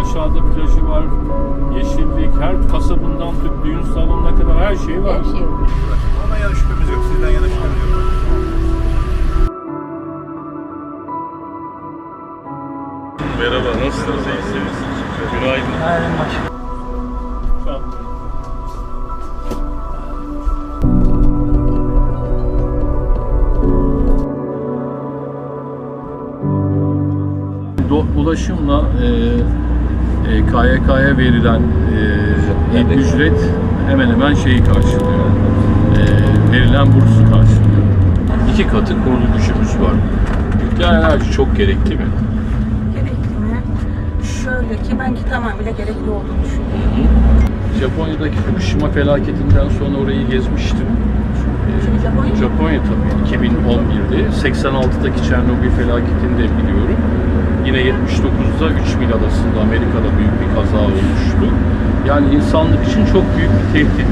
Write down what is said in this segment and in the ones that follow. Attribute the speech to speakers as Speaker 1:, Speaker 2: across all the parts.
Speaker 1: aşağıda plajı var, yeşillik, her kasabından tut düğün salonuna kadar her şey var.
Speaker 2: Her şey var.
Speaker 3: Ona yana şüphemiz yok. Sizden yana şüphemiz yok.
Speaker 1: Merhaba, nasılsınız? İyisiniz? Günaydın. Do- ulaşımla e, e, KYK'ya verilen e, ücret hemen hemen şeyi karşılıyor. E, verilen bursu karşılıyor. İki katı kurulu gücümüz var. Nükleer enerji çok gerekli mi?
Speaker 2: Gerekli mi? Şöyle ki ben ki tamamıyla gerekli olduğunu düşünüyorum.
Speaker 1: Japonya'daki Fukushima felaketinden sonra orayı gezmiştim.
Speaker 2: Şimdi Japonya-
Speaker 1: Japonya tabii 2011'de 86'daki Çernobil felaketini de biliyorum. Yine 79'da 3 mil adasında Amerika'da büyük bir kaza olmuştu. Yani insanlık için çok büyük bir tehdit.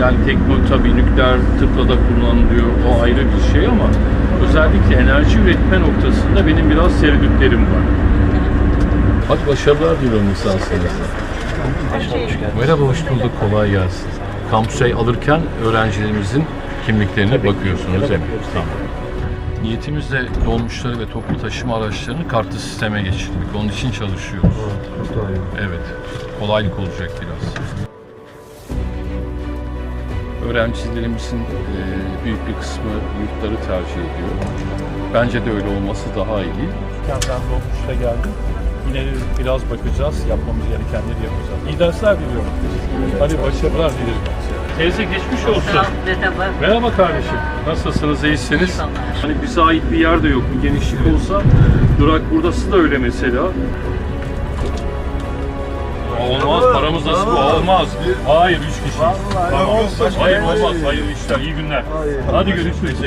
Speaker 1: Yani teknoloji tabii nükleer tıpta da kullanılıyor. O ayrı bir şey ama özellikle enerji üretme noktasında benim biraz sevdiklerim var. Hadi başarılar diliyorum lisansınızda. Merhaba, hoş bulduk. Kolay gelsin. Kampüse alırken öğrencilerimizin kimliklerine bakıyorsunuz mi? Tamam. Niyetimiz de dolmuşları ve toplu taşıma araçlarını kartlı sisteme geçirmek. Onun için çalışıyoruz. Evet. Kolaylık olacak biraz. Öğrencilerimizin e, büyük bir kısmı yurtları tercih ediyor. Bence de öyle olması daha iyi. Ben dolmuşta geldim. Yine biraz bakacağız, yapmamız gerekenleri yapacağız. İyi dersler diliyorum. Hadi başarılar dilerim. Teyze geçmiş olsun.
Speaker 2: Merhaba.
Speaker 1: Merhaba kardeşim. Nasılsınız? İyisiniz?
Speaker 2: İyi.
Speaker 1: Hani bize ait bir yer de yok. Bir genişlik olsa durak buradası da öyle mesela. Olmaz, paramız nasıl bu? Olmaz. Hayır, üç kişi. Tamam. Hayır, olmaz. Hayır işler. İyi günler. Hadi görüşürüz.